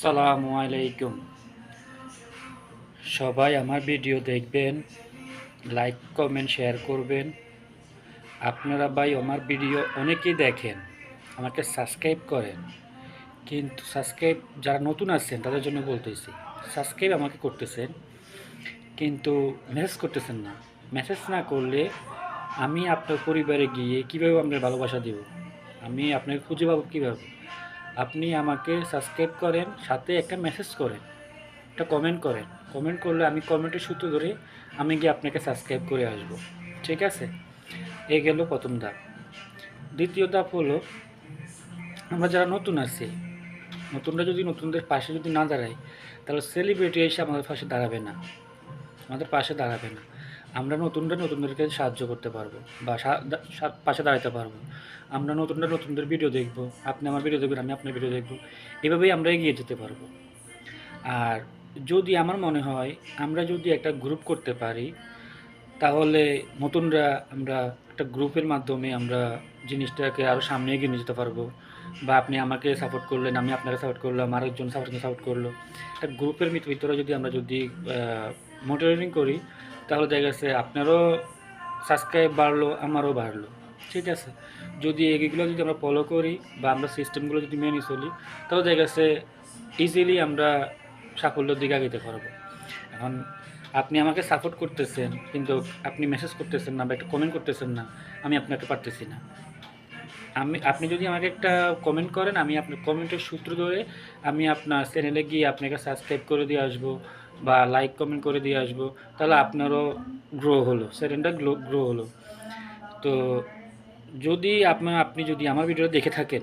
আসসালামু আলাইকুম। সবাই আমার ভিডিও দেখবেন লাইক কমেন্ট শেয়ার করবেন। আপনারা ভাই আমার ভিডিও অনেকেই দেখেন, আমাকে সাবস্ক্রাইব করেন। কিন্তু সাবস্ক্রাইব যারা নতুন আছেন, তাদের জন্য বলতেছি সাবস্ক্রাইব আমাকে করতেছেন, কিন্তু মেসেজ করতেছেন না। মেসেজ না করলে আমি আপনার পরিবারে গিয়ে কীভাবে আপনার ভালোবাসা দেব? আমি আপনাকে খুঁজে পাবো কীভাবে? আপনি আমাকে সাবস্ক্রাইব করেন, সাথে একটা মেসেজ করেন, একটা কমেন্ট করেন। কমেন্ট করলে আমি কমেন্টের সূত্র ধরে আমি গিয়ে আপনাকে সাবস্ক্রাইব করে আসব। ঠিক আছে? এ গেল প্রথম ধাপ। দ্বিতীয় ধাপ হলো, আমরা যারা নতুন আছি, নতুনরা যদি নতুনদের পাশে যদি না দাঁড়াই তাহলে সেলিব্রিটি এসে আমাদের পাশে দাঁড়াবে না। আমাদের পাশে দাঁড়াবে না। আমরা নতুনরা নতুনদেরকে সাহায্য করতে পারব বা পাশে দাঁড়াতে পারব। আমরা নতুনরা নতুনদের ভিডিও দেখব, আপনি আমার ভিডিও দেখবেন, আমি আপনার ভিডিও দেখব। এভাবেই আমরা এগিয়ে যেতে পারব। আর যদি আমার মনে হয় আমরা যদি একটা গ্রুপ করতে পারি, তাহলে নতুনরা আমরা একটা গ্রুপের মাধ্যমে আমরা জিনিসটাকে আরও সামনে এগিয়ে নিয়ে যেতে পারব। বা আপনি আমাকে সাপোর্ট করলেন, আমি আপনাকে সাপোর্ট করলাম, আরেকজন সাপোর্ট সাপোর্ট করল। একটা গ্রুপের ভিত- ভিতরে যদি আমরা যদি মোটিভেটিং করি তাহলে দেখা গেছে আপনারও সাবস্ক্রাইব বাড়লো, আমারও বাড়লো। ঠিক আছে? যদি এগুলো যদি আমরা ফলো করি বা আমরা সিস্টেমগুলো যদি মেনে চলি, তাহলে দেখা গেছে ইজিলি আমরা সাফল্যের দিকে আগাইতে পারব। এখন আপনি আমাকে সাপোর্ট করতেছেন, কিন্তু আপনি মেসেজ করতেছেন না বা একটা কমেন্ট করতেছেন না, আমি আপনাকে পারতেছি না। আমি, আপনি যদি আমাকে একটা কমেন্ট করেন, আমি আপনার কমেন্টের সূত্র ধরে আমি আপনার চ্যানেলে গিয়ে আপনাকে সাবস্ক্রাইব করে দিয়ে আসব। বা লাইক কমেন্ট করে দিয়ে আসব। তাহলে আপনারও গ্রো হলো। চ্যানেলটা গ্রো গ্রো হলো। তো যদি আপনার, আপনি যদি আমার ভিডিওটা দেখে থাকেন,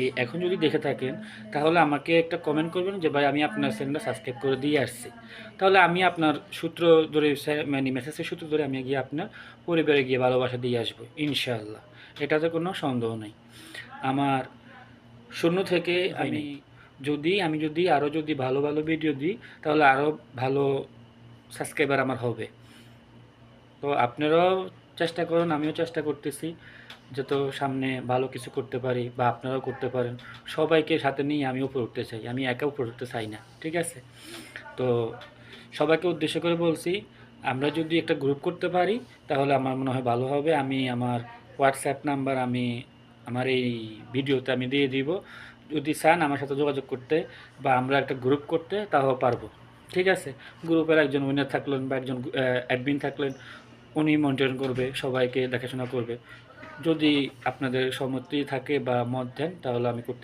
এই এখন যদি দেখে থাকেন, তাহলে আমাকে একটা কমেন্ট করবেন যে, ভাই, আমি আপনার চ্যানেলটা সাবস্ক্রাইব করে দিয়ে আসছি। তাহলে আমি আপনার সূত্র ধরে মানে মেসেজের সূত্র ধরে আমি গিয়ে আপনার পরিবারে গিয়ে ভালোবাসা দিয়ে আসব, ইনশাআল্লাহ। এটাতে কোনো সন্দেহ নেই। আমার শূন্য থেকে আমি যদি, আমি যদি আরও যদি ভালো ভালো ভিডিও দিই, তাহলে আরও ভালো সাবস্ক্রাইবার আমার হবে। তো আপনারাও চেষ্টা করুন, আমিও চেষ্টা করতেছি যত সামনে ভালো কিছু করতে পারি বা আপনারাও করতে পারেন। সবাইকে সাথে নিয়ে আমি উপরে উঠতে চাই, আমি একা উপরে উঠতে চাই না, ঠিক আছে? তো সবাইকে উদ্দেশ্য করে বলছি, আমরা যদি একটা গ্রুপ করতে পারি, তাহলে আমার মনে হয় ভালো হবে। আমি আমার হোয়াটসঅ্যাপ নাম্বার আমি আমার এই ভিডিওতে আমি দিয়ে দিব। যদি চান আমার সাথে যোগাযোগ করতে বা আমরা একটা গ্রুপ করতে তাও পারব। ঠিক আছে? গ্রুপের একজন উইনার থাকলেন বা একজন অ্যাডমিন থাকলেন, উনি মনিটরিং করবে, সবাইকে দেখাশোনা করবে। যদি আপনাদের সম্মতি থাকে বা মত দেন, তাহলে আমি করতে